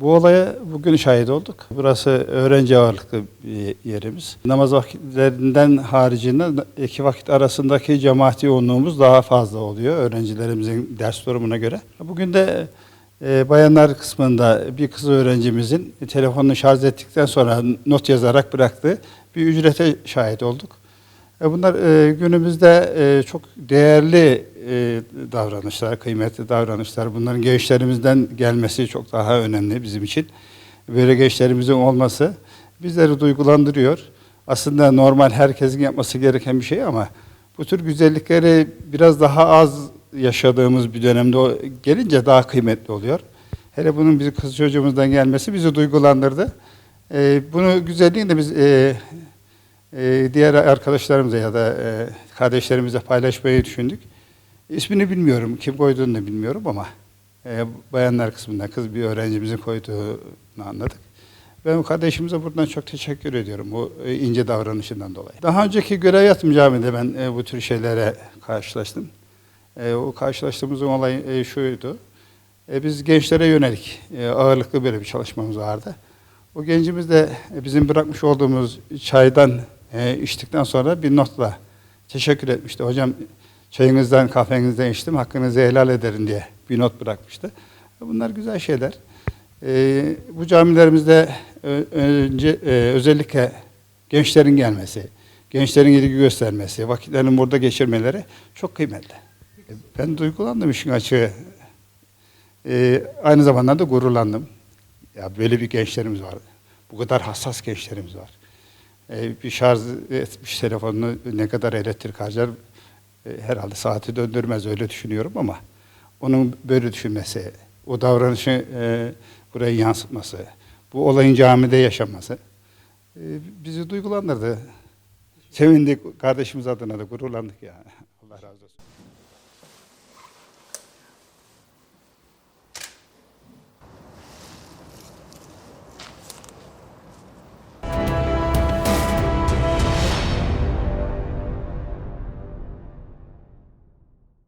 Bu olaya bugün şahit olduk. Burası öğrenci ağırlıklı bir yerimiz. Namaz vakitlerinden haricinde iki vakit arasındaki cemaati yoğunluğumuz daha fazla oluyor öğrencilerimizin ders durumuna göre. Bugün de e, bayanlar kısmında bir kız öğrencimizin telefonunu şarj ettikten sonra not yazarak bıraktığı bir ücrete şahit olduk. E, Bunlar e, günümüzde e, çok değerli davranışlar, kıymetli davranışlar. Bunların gençlerimizden gelmesi çok daha önemli bizim için. Böyle gençlerimizin olması bizleri duygulandırıyor. Aslında normal herkesin yapması gereken bir şey ama bu tür güzellikleri biraz daha az yaşadığımız bir dönemde gelince daha kıymetli oluyor. Hele bunun bir kız çocuğumuzdan gelmesi bizi duygulandırdı. Bunu güzelliğini de biz e, e, diğer arkadaşlarımıza ya da e, kardeşlerimize paylaşmayı düşündük. İsmini bilmiyorum, kim koyduğunu da bilmiyorum ama e, bayanlar kısmında kız bir öğrencimizin koyduğunu anladık. Ben kardeşimize buradan çok teşekkür ediyorum bu e, ince davranışından dolayı. Daha önceki görev yaptım camide ben bu tür şeylere karşılaştım. O karşılaştığımız olay şuydu. Biz gençlere yönelik ağırlıklı böyle bir çalışmamız vardı. O gencimiz de bizim bırakmış olduğumuz çaydan e, içtikten sonra bir notla teşekkür etmişti. Hocam çayınızdan, kahvenizden içtim, hakkınızı helal ederim diye bir not bırakmıştı. Bunlar güzel şeyler. E, bu camilerimizde ö- önce e, özellikle gençlerin gelmesi, gençlerin ilgi göstermesi, vakitlerini burada geçirmeleri çok kıymetli. E, Ben duygulandım işin açığı. E, aynı zamanda da gururlandım. Ya böyle bir gençlerimiz var. Bu kadar hassas gençlerimiz var. Ee, bir şarj etmiş telefonunu ne kadar elektrik harcar e, herhalde saati döndürmez öyle düşünüyorum ama onun böyle düşünmesi, o davranışı e, buraya yansıtması, bu olayın camide yaşanması e, bizi duygulandırdı. Sevindik kardeşimiz adına da gururlandık yani. Allah razı olsun.